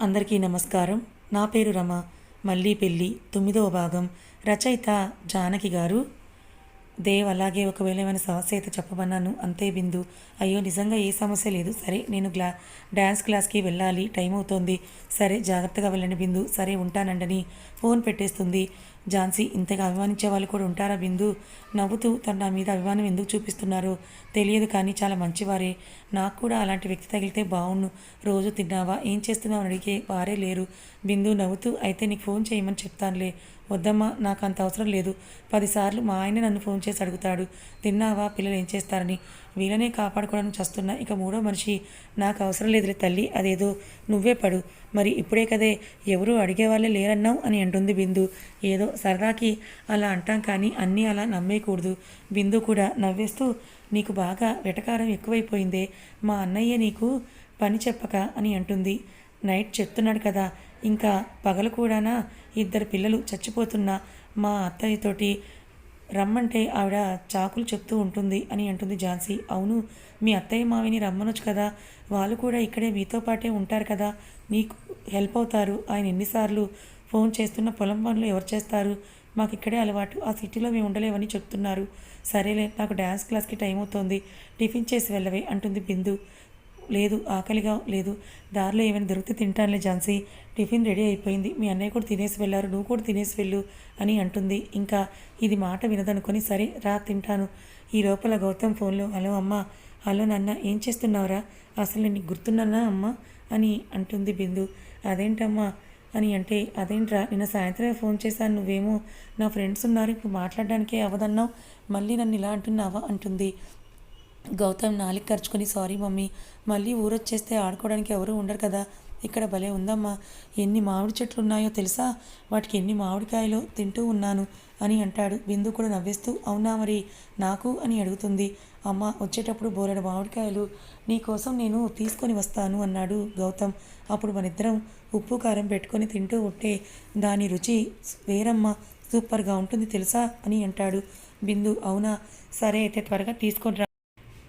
అందరికీ నమస్కారం. నా పేరు రమ. మళ్ళీ పెళ్ళి తొమ్మిదవ భాగం. రచయిత జానకి గారు. దేవ్ అలాగే ఒకవేళ ఏమైనా సమస్య అయితే చెప్పమన్నాను. అంతే బిందు. అయ్యో నిజంగా ఏ సమస్య లేదు. సరే నేను గ్లా డ్యాన్స్ క్లాస్కి వెళ్ళాలి. టైం అవుతోంది. సరే జాగ్రత్తగా వెళ్ళండి బిందు. సరే ఉంటానండని ఫోన్ పెట్టేస్తుంది. ఝాన్సీ ఇంతగా అభిమానించే వాళ్ళు కూడా ఉంటారా బిందు? నవ్వుతూ తను నా మీద అభిమానం ఎందుకు చూపిస్తున్నారో? తెలియదు కానీ చాలా మంచివారే. నాకు కూడా అలాంటి వ్యక్తి తగిలితే బాగుండు రోజు తిన్నావా? ఏం చేస్తున్నావు? అని అడిగే వారే లేరు. బిందు నవ్వుతూ అయితే నీకు ఫోన్ చేయమని చెప్తానులే. వద్దమ్మా నాకు అంత అవసరం లేదు. పదిసార్లు మా ఆయన నన్ను ఫోన్ చేసి అడుగుతాడు. తిన్నావా? పిల్లలు ఏం చేస్తారని. వీళ్ళనే కాపాడుకోవడానికి చస్తున్నా. ఇక మూడో మనిషి నాకు అవసరం లేదులే తల్లి అదేదో నువ్వే పడు. మరి ఇప్పుడే కదే ఎవరు అడిగేవాళ్ళే లేరన్నావు అని అంటుంది బిందు. ఏదో సరదాకి అలా అంటాం కానీ అన్నీ అలా నమ్మేయకూడదు బిందు కూడా నవ్వేస్తూ నీకు బాగా వెటకారం ఎక్కువైపోయిందే. మా అన్నయ్య నీకు పని చెప్పక అని అంటుంది. నైట్ చెప్తున్నాడు కదా ఇంకా పగలు కూడానా? ఇద్దరు పిల్లలు చచ్చిపోతున్న మా అత్తయ్యతోటి రమ్మంటే ఆవిడ చాకులు చెప్తూ ఉంటుంది అని అంటుంది ఝాన్సీ. అవును మీ అత్తయ్య మావిని రమ్మనొచ్చు కదా? వాళ్ళు కూడా ఇక్కడే మీతో పాటే ఉంటారు కదా? మీకు హెల్ప్ అవుతారు. ఆయన ఎన్నిసార్లు ఫోన్ చేస్తున్న పొలం పనులు ఎవరు చేస్తారు? మాకు ఇక్కడే అలవాటు. ఆ సిటీలో మేము ఉండలేమని చెప్తున్నారు. సరేలే నాకు డ్యాన్స్ క్లాస్కి టైం అవుతోంది టిఫిన్ చేసి వెళ్ళవే అంటుంది బిందు. లేదు ఆకలిగా లేదు. దారిలో ఏమైనా దొరికితే తింటానులే ఝాన్సీ. టిఫిన్ రెడీ అయిపోయింది. మీ అన్నయ్య కూడా తినేసి వెళ్ళారు. నువ్వు కూడా తినేసి వెళ్ళు అని అంటుంది. ఇంకా ఇది మాట వినదనుకొని సరే రా తింటాను. ఈ లోపల గౌతమ్ ఫోన్లో హలో అమ్మ హలో నాన్న ఏం చేస్తున్నావురా? అసలు నీకు గుర్తున్నానా అమ్మ? అని అంటుంది బిందు. అదేంటమ్మా? అని అంటే అదేంట్రా నిన్న సాయంత్రమే ఫోన్ చేశాను నువ్వేమో నా ఫ్రెండ్స్ ఉన్నారు ఇప్పుడు మాట్లాడడానికే అవదన్నావు మళ్ళీ నన్ను ఇలా అంటున్నావా? అంటుంది. గౌతమ్ నాలికి ఖర్చుకొని సారీ మమ్మీ మళ్ళీ ఊరొచ్చేస్తే ఆడుకోవడానికి ఎవరూ ఉండరు కదా. ఇక్కడ భలే ఉందమ్మా. ఎన్ని మామిడి చెట్లు ఉన్నాయో తెలుసా? వాటికి ఎన్ని మామిడికాయలు తింటూ ఉన్నాను అని అంటాడు. బిందు కూడా నవ్విస్తూ అవునా మరి? నాకు? అని అడుగుతుంది. అమ్మ వచ్చేటప్పుడు బోలెడు మామిడికాయలు నీ కోసం నేను తీసుకొని వస్తాను అన్నాడు గౌతమ్. అప్పుడు మనిద్దరం ఉప్పు కారం పెట్టుకొని తింటూ ఉంటే దాని రుచి వేరమ్మ. సూపర్గా ఉంటుంది తెలుసా? అని అంటాడు బిందు. అవునా? సరే అయితే త్వరగా తీసుకొని రా.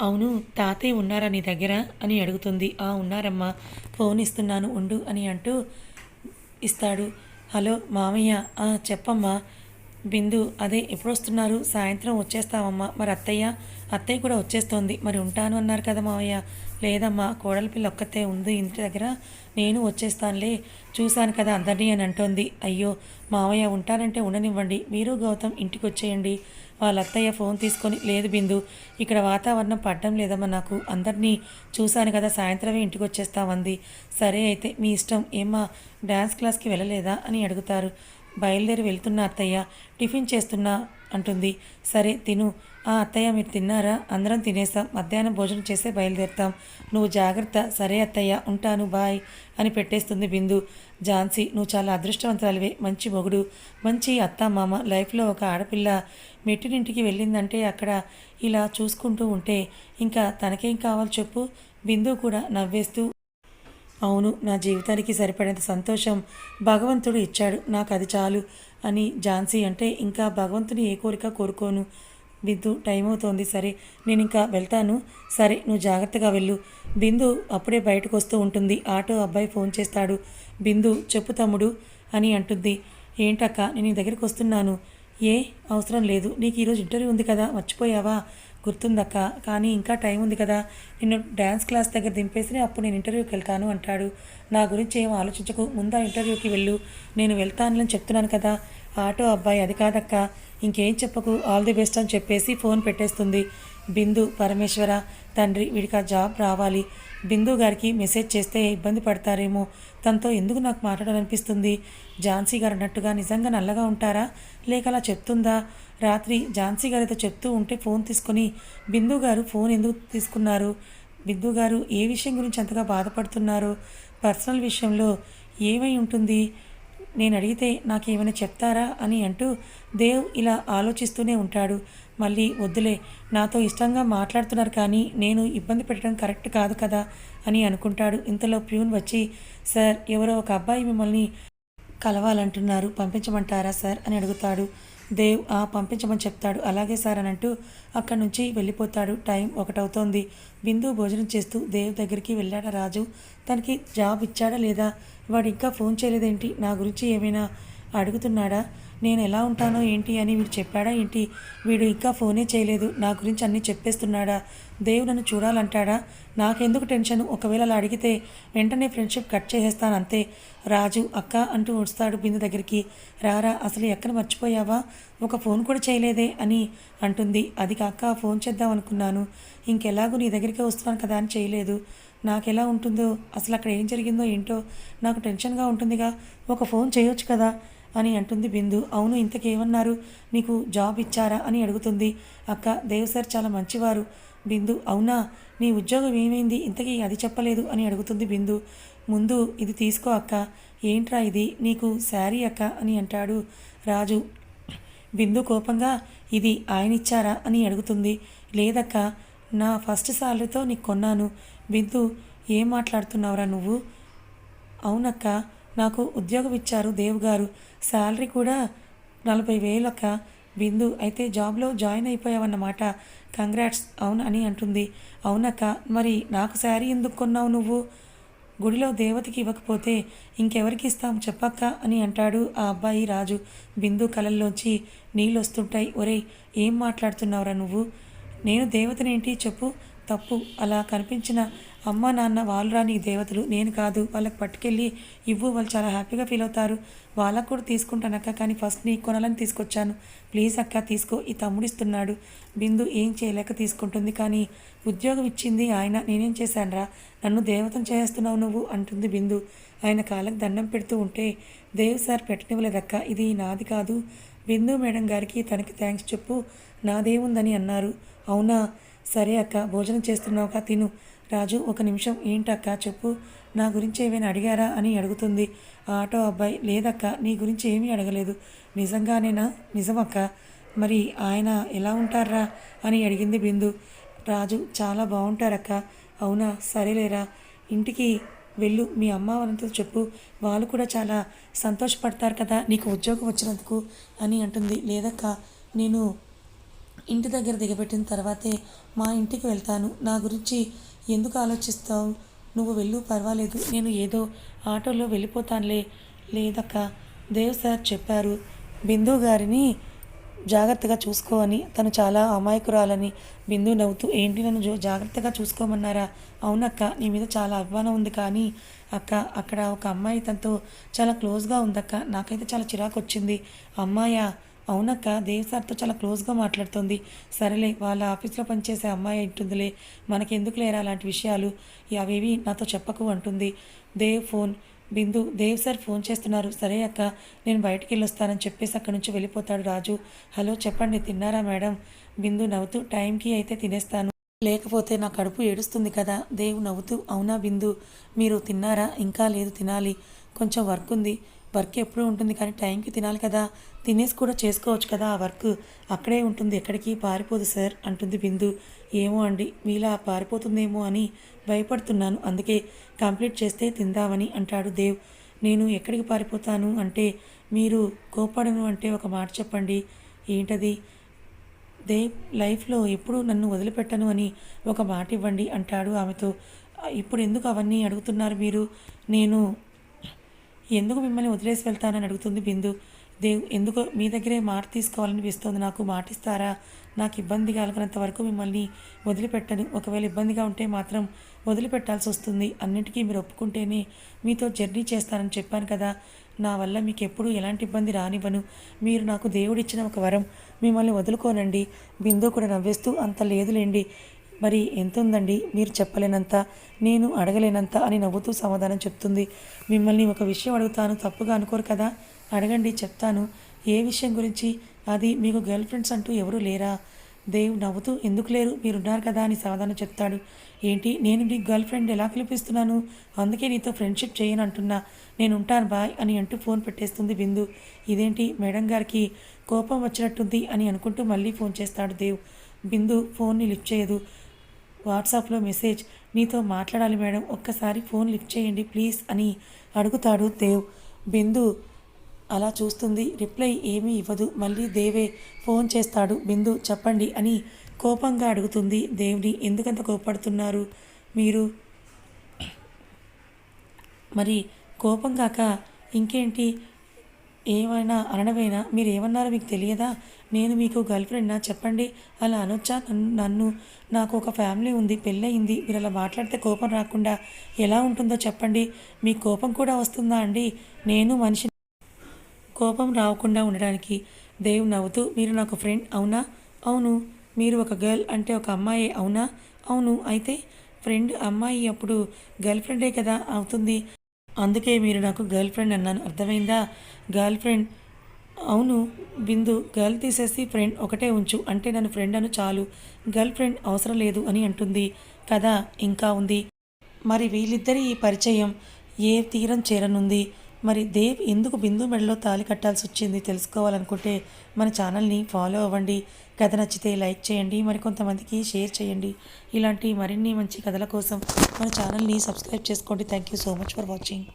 అవును తాతయ్య ఉన్నారా నీ దగ్గర? అని అడుగుతుంది. ఆ ఉన్నారమ్మా. ఫోన్ ఇస్తున్నాను ఉండు అని అంటూ ఇస్తాడు. హలో మామయ్య. ఆ చెప్పమ్మా. బిందు అదే ఎప్పుడు వస్తున్నారు సాయంత్రం వచ్చేస్తామమ్మా మరి అత్తయ్య? అత్తయ్య కూడా వచ్చేస్తోంది. మరి ఉంటాను అన్నారు కదా మామయ్య. లేదమ్మా కోడలి పిల్ల ఒక్కతే ఉంది ఇంటి దగ్గర. నేను వచ్చేస్తానులే. చూశాను కదా అందరినీ అని అంటోంది. అయ్యో మామయ్య ఉంటానంటే ఉండనివ్వండి. మీరు గౌతమ్ ఇంటికి వచ్చేయండి వాళ్ళ అత్తయ్య ఫోన్ తీసుకొని లేదు బిందు ఇక్కడ వాతావరణం పడ్డం లేదమ్మా నాకు. అందరినీ చూశాను కదా సాయంత్రమే ఇంటికి వచ్చేస్తామంది. సరే అయితే మీ ఇష్టం. ఏమ్మా డ్యాన్స్ క్లాస్కి వెళ్ళలేదా? అని అడుగుతారు. బయలుదేరి వెళ్తున్నా అత్తయ్య. టిఫిన్ చేస్తున్నా అంటుంది. సరే తిను. ఆ అత్తయ్య మీరు తిన్నారా? అందరం తినేస్తాం. మధ్యాహ్నం భోజనం చేసే బయలుదేరుతాం. నువ్వు జాగ్రత్త. సరే అత్తయ్య ఉంటాను. బాయ్ అని పెట్టేస్తుంది బిందు. ఝాన్సీ నువ్వు చాలా అదృష్టవంతురాలివే. మంచి మొగుడు. మంచి అత్త మామ లైఫ్లో ఒక ఆడపిల్ల మెట్టినింటికి వెళ్ళిందంటే అక్కడ ఇలా చూసుకుంటూ ఉంటే ఇంకా తనకేం కావాలి చెప్పు? బిందు కూడా నవ్వేస్తూ అవును నా జీవితానికి సరిపడేంత సంతోషం భగవంతుడు ఇచ్చాడు. నాకు అది చాలు అని ఝాన్సీ అంటే ఇంకా భగవంతుని ఏ కోరిక కోరుకోను? బిందు టైం అవుతోంది. సరే నేను ఇంకా వెళ్తాను. సరే నువ్వు జాగ్రత్తగా వెళ్ళు. బిందు అప్పుడే బయటకు వస్తూ ఉంటుంది. ఆటో అబ్బాయి ఫోన్ చేస్తాడు. బిందు చెప్పు తమ్ముడు అని అంటుంది. ఏంటక్క నేను నీ దగ్గరికి వస్తున్నాను. ఏ అవసరం లేదు. నీకు ఈరోజు ఇంటర్వ్యూ ఉంది కదా మర్చిపోయావా? గుర్తుందక్క కానీ ఇంకా టైం ఉంది కదా. నిన్ను డ్యాన్స్ క్లాస్ దగ్గర దింపేసి అప్పుడు నేను ఇంటర్వ్యూకి వెళ్తాను అంటాడు. నా గురించి ఏం ఆలోచించకు ముందా ఇంటర్వ్యూకి వెళ్ళు. నేను వెళ్తానని చెప్తున్నాను కదా. ఆటో అబ్బాయి అది కాదక్క. ఇంకేం చెప్పకు ఆల్ ది బెస్ట్ అని చెప్పేసి ఫోన్ పెట్టేస్తుంది. బిందు పరమేశ్వర తండ్రి వీడికి ఆ జాబ్ రావాలి. బిందు గారికి మెసేజ్ చేస్తే ఇబ్బంది పడతారేమో. తనతో ఎందుకు నాకు మాట్లాడాలనిపిస్తుంది? ఝాన్సీ గారు అన్నట్టుగా నిజంగా నల్లగా ఉంటారా? లేక అలా చెప్తుందా? రాత్రి ఝాన్సీ గారితో చెప్తూ ఉంటే ఫోన్ తీసుకొని బిందు గారు ఫోన్ ఎందుకు తీసుకున్నారు? బిందు గారు ఏ విషయం గురించి అంతగా బాధపడుతున్నారు? పర్సనల్ విషయంలో ఏమై ఉంటుంది? నేను అడిగితే నాకేమైనా చెప్తారా? అని అంటూ దేవ్ ఇలా ఆలోచిస్తూనే ఉంటాడు. మళ్ళీ వద్దులే నాతో ఇష్టంగా మాట్లాడుతున్నారు కానీ నేను ఇబ్బంది పెట్టడం కరెక్ట్ కాదు కదా అని అనుకుంటాడు. ఇంతలో ప్యూన్ వచ్చి సార్ ఎవరో ఒక అబ్బాయి మిమ్మల్ని కలవాలంటున్నారు పంపించమంటారా సార్? అని అడుగుతాడు. దేవ్ ఆ పంపించమని చెప్తాడు. అలాగే సార్ అని అంటూ అక్కడి నుంచి వెళ్ళిపోతాడు. టైం ఒకటవుతోంది. బిందు భోజనం చేస్తూ దేవ్ దగ్గరికి వెళ్ళాడా రాజు? తనకి జాబ్ ఇచ్చాడా లేదా? వాడు ఇంకా ఫోన్ చేయలేదేంటి? నా గురించి ఏమైనా అడుగుతున్నాడా? నేను ఎలా ఉంటానో ఏంటి అని వీడు చెప్పాడా ఏంటి? వీడు ఇంకా ఫోనే చేయలేదు. నా గురించి అన్నీ చెప్పేస్తున్నాడా? దేవు నన్ను చూడాలంటాడా? నాకెందుకు టెన్షన్? ఒకవేళ అలా అడిగితే వెంటనే ఫ్రెండ్షిప్ కట్ చేసేస్తాను అంతే. రాజు అక్క అంటూ వస్తాడు బిందు దగ్గరికి. రారా అసలు ఎక్కడ మర్చిపోయావా? ఒక ఫోన్ కూడా చేయలేదే అని అంటుంది. అది కాక ఫోన్ చేద్దాం అనుకున్నాను. ఇంకెలాగూ నీ దగ్గరికే వస్తున్నాను కదా అని చేయలేదు. నాకెలా ఉంటుందో? అసలు అక్కడ ఏం జరిగిందో ఏంటో? నాకు టెన్షన్గా ఉంటుందిగా. ఒక ఫోన్ చేయొచ్చు కదా? అని అంటుంది బిందు. అవును ఇంతకేమన్నారు? నీకు జాబ్ ఇచ్చారా అని అడుగుతుంది. అక్క దేవ్ సార్ చాలా మంచివారు. బిందు అవునా? నీ ఉద్యోగం ఏమైంది? ఇంతకీ అది చెప్పలేదు అని అడుగుతుంది బిందు. ముందు ఇది తీసుకో అక్క. ఏంట్రా ఇది? నీకు శారీ అక్క అని అంటాడు రాజు. బిందు కోపంగా ఇది ఆయన ఇచ్చారా అని అడుగుతుంది. లేదక్క నా ఫస్ట్ సాలరీతో నీకు కొన్నాను. బిందు ఏం మాట్లాడుతున్నావురా నువ్వు? అవునక్క నాకు ఉద్యోగం ఇచ్చారు దేవ్ గారు. శాలరీ కూడా నలభై వేలక్క బిందు అయితే జాబ్లో జాయిన్ అయిపోయావన్నమాట. కంగ్రాట్స్ అవును అని అంటుంది. అవునక్క మరి నాకు శారీ ఎందుకు కొన్నావు నువ్వు? గుడిలో దేవతకి ఇవ్వకపోతే ఇంకెవరికి ఇస్తాం చెప్పక్క అని అంటాడు ఆ అబ్బాయి రాజు. బిందు కలల్లోంచి నీళ్ళు వస్తుంటాయి ఒరేయ్ ఏం మాట్లాడుతున్నావురా నువ్వు? నేను దేవతనేంటి చెప్పు. తప్పు. అలా కనిపించిన అమ్మ నాన్న వాళ్ళు రాని దేవతలు నేను కాదు. వాళ్ళకి పట్టుకెళ్ళి ఇవ్వు వాళ్ళు చాలా హ్యాపీగా ఫీల్ అవుతారు. వాళ్ళకు కూడా తీసుకుంటాను అక్క కానీ ఫస్ట్ నీకు కొనాలని తీసుకొచ్చాను. ప్లీజ్ అక్క తీసుకో ఈ తమ్ముడు ఇస్తున్నాడు. బిందు ఏం చేయలేక తీసుకుంటుంది కానీ ఉద్యోగం ఇచ్చింది ఆయన నేనేం చేశానురా? నన్ను దేవతను చేస్తున్నావు నువ్వు అంటుంది బిందు. ఆయన కాళ్ళకి దండం పెడుతూ ఉంటే దేవ్ సార్ పెట్టనివ్వలేదక్క ఇది నాది కాదు. బిందు మేడం గారికి తనకి థ్యాంక్స్ చెప్పు నాదేముందని అన్నారు. అవునా? సరే అక్క భోజనం చేస్తున్నావుగా తిను. రాజు ఒక నిమిషం ఏంటక్క చెప్పు. నా గురించి ఏమైనా అడిగారా అని అడుగుతుంది. ఆ ఆటో అబ్బాయి లేదక్క నీ గురించి ఏమీ అడగలేదు. నిజంగానేనా? నిజమక్క. మరి ఆయన ఎలా ఉంటారా అని అడిగింది బిందు. రాజు చాలా బాగుంటారక్క. అవునా? సరేలేరా. ఇంటికి వెళ్ళు మీ అమ్మ వాళ్ళతో చెప్పు. వాళ్ళు కూడా చాలా సంతోషపడతారు కదా నీకు ఉద్యోగం వచ్చినందుకు అని అంటుంది. లేదక్క నేను ఇంటి దగ్గర దిగబెట్టిన తర్వాతే మా ఇంటికి వెళ్తాను. నా గురించి ఎందుకు ఆలోచిస్తావు? నువ్వు వెళ్ళు పర్వాలేదు. నేను ఏదో ఆటోలో వెళ్ళిపోతానులే. లేదక్క దేవ్ సార్ చెప్పారు. బిందు గారిని జాగ్రత్తగా చూసుకో అని. తను చాలా అమాయకురాలని. బిందు నవ్వుతూ ఏంటి నన్ను జాగ్రత్తగా చూసుకోమన్నారా? అవునక్క నీ మీద చాలా అభిమానం ఉంది కానీ అక్క అక్కడ ఒక అమ్మాయి తనతో చాలా క్లోజ్గా ఉందక్క. నాకైతే చాలా చిరాకు వచ్చింది అమ్మాయా? అవునక్క దేవ్ సార్తో చాలా క్లోజ్గా మాట్లాడుతుంది. సరేలే వాళ్ళ ఆఫీస్లో పనిచేసే అమ్మాయి ఉంటుందిలే మనకెందుకు లేరా అలాంటి విషయాలు? అవేవి నాతో చెప్పకు అంటుంది. Dev phone Bindu Dev sir phone చేస్తున్నారు. సరే అక్క నేను బయటికి వెళ్ళొస్తానని చెప్పేసి అక్కడి నుంచి వెళ్ళిపోతాడు రాజు. హలో చెప్పండి తిన్నారా మేడం? బిందు నవ్వుతూ టైంకి అయితే తినేస్తాను. లేకపోతే నా కడుపు ఏడుస్తుంది కదా? దేవ్ నవ్వుతూ అవునా బిందు మీరు తిన్నారా? ఇంకా లేదు తినాలి. కొంచెం వర్క్ ఉంది. వర్క్ ఎప్పుడూ ఉంటుంది కానీ టైంకి తినాలి కదా. తినేసి కూడా చేసుకోవచ్చు కదా ఆ వర్క్. అక్కడే ఉంటుంది. ఎక్కడికి? పారిపోదు సార్ అంటుంది బిందు. ఏమో అండి మీలా పారిపోతుందేమో అని భయపడుతున్నాను. అందుకే కంప్లీట్ చేస్తే తిందామని అంటాడు దేవ్. నేను ఎక్కడికి పారిపోతాను అంటే మీరు కోపడను అంటే ఒక మాట చెప్పండి. ఏంటది? దేవ్ లైఫ్లో ఎప్పుడు నన్ను వదిలిపెట్టను అని ఒక మాట ఇవ్వండి అంటాడు ఆమెతో. ఇప్పుడు ఎందుకు అవన్నీ అడుగుతున్నారు మీరు? నేను ఎందుకు మిమ్మల్ని వదిలేసి వెళ్తానని అడుగుతుంది బిందు. దేవ్ ఎందుకో మీ దగ్గరే మాట తీసుకోవాలనిపిస్తుంది నాకు మాటిస్తారా? నాకు ఇబ్బంది కలగనంత వరకు మిమ్మల్ని వదిలిపెట్టను. ఒకవేళ ఇబ్బందిగా ఉంటే మాత్రం వదిలిపెట్టాల్సి వస్తుంది. అన్నిటికీ మీరు ఒప్పుకుంటేనే మీతో జర్నీ చేస్తానని చెప్పాను కదా. నా వల్ల మీకు ఎప్పుడూ ఎలాంటి ఇబ్బంది రానివ్వను. మీరు నాకు దేవుడిచ్చిన ఒక వరం. మిమ్మల్ని వదులుకోనండి. బిందు కూడా నవ్వేస్తూ అంత లేదులేండి. మరి ఎంత ఉందండి మీరు చెప్పలేనంత నేను అడగలేనంత అని నవ్వుతూ సమాధానం చెప్తుంది. మిమ్మల్ని ఒక విషయం అడుగుతాను తప్పుగా అనుకోరు కదా? అడగండి చెప్తాను. ఏ విషయం గురించి? అది మీకు గర్ల్ ఫ్రెండ్స్ అంటూ ఎవరూ లేరా? దేవ్ నవ్వుతూ ఎందుకు లేరు? మీరున్నారు కదా అని సమాధానం చెప్తాడు. ఏంటి? నేను నీ గర్ల్ ఫ్రెండ్ ఎలా కల్పిస్తున్నాను అందుకే నీతో ఫ్రెండ్షిప్ చేయను అంటున్నా. నేను ఉంటాను బాయ్ అని అంటూ ఫోన్ పెట్టేస్తుంది బిందు ఇదేంటి? మేడం గారికి కోపం వచ్చినట్టుంది అని అనుకుంటూ మళ్ళీ ఫోన్ చేస్తాడు దేవ్. బిందు ఫోన్ని లిఫ్ట్ చేయదు. వాట్సాప్లో మెసేజ్ నీతో మాట్లాడాలి మేడం ఒక్కసారి ఫోన్ లిఫ్ట్ చేయండి ప్లీజ్ అని అడుగుతాడు దేవ్. బిందు అలా చూస్తుంది. రిప్లై ఏమీ ఇవ్వదు. మళ్ళీ దేవే ఫోన్ చేస్తాడు. బిందు చెప్పండి అని కోపంగా అడుగుతుంది దేవుని. ఎందుకంత కోపడుతున్నారు మీరు? మరి కోపం కాక ఇంకేంటి? ఏమైనా అనడమేనా? మీరు ఏమన్నారో మీకు తెలియదా? నేను మీకు గర్ల్ ఫ్రెండ్నా? చెప్పండి. అలా అనొచ్చా? నన్ను నన్ను నాకు ఒక ఫ్యామిలీ ఉంది పెళ్ళయింది. మీరు అలా మాట్లాడితే కోపం రాకుండా ఎలా ఉంటుందో చెప్పండి. మీకు కోపం కూడా వస్తుందా అండి? నేను మనిషి కోపం రాకుండా ఉండడానికి దేవ్ నవ్వుతూ మీరు నాకు ఫ్రెండ్ అవునా? అవును. మీరు ఒక గర్ల్ అంటే ఒక అమ్మాయి అవునా? అవును. అయితే ఫ్రెండ్ అమ్మాయి అప్పుడు గర్ల్ ఫ్రెండే కదా అవుతుంది. అందుకే మీరు నాకు గర్ల్ ఫ్రెండ్ అన్నాను. అర్థమైందా? గర్ల్ ఫ్రెండ్ అవును బిందు గర్ల్ తీసేసి ఫ్రెండ్ ఒకటే ఉంచు. అంటే నన్ను ఫ్రెండ్ అను చాలు. గర్ల్ ఫ్రెండ్ అవసరం లేదు అని అంటుంది. కదా ఇంకా ఉంది. మరి వీళ్ళిద్దరి ఈ పరిచయం ఏ తీరం చేరనుంది? మరి దేవ్ ఎందుకు బిందు మెడలో తాలి కట్టాల్సి వచ్చింది తెలుసుకోవాలనుకుంటే మన ఛానల్ని ఫాలో అవ్వండి. కథ నచ్చితే లైక్ చేయండి. మరి కొంతమందికి షేర్ చేయండి. ఇలాంటి మరిన్ని మంచి కథల కోసం మన ఛానల్ని సబ్స్క్రైబ్ చేసుకోండి. Thank you so much for watching.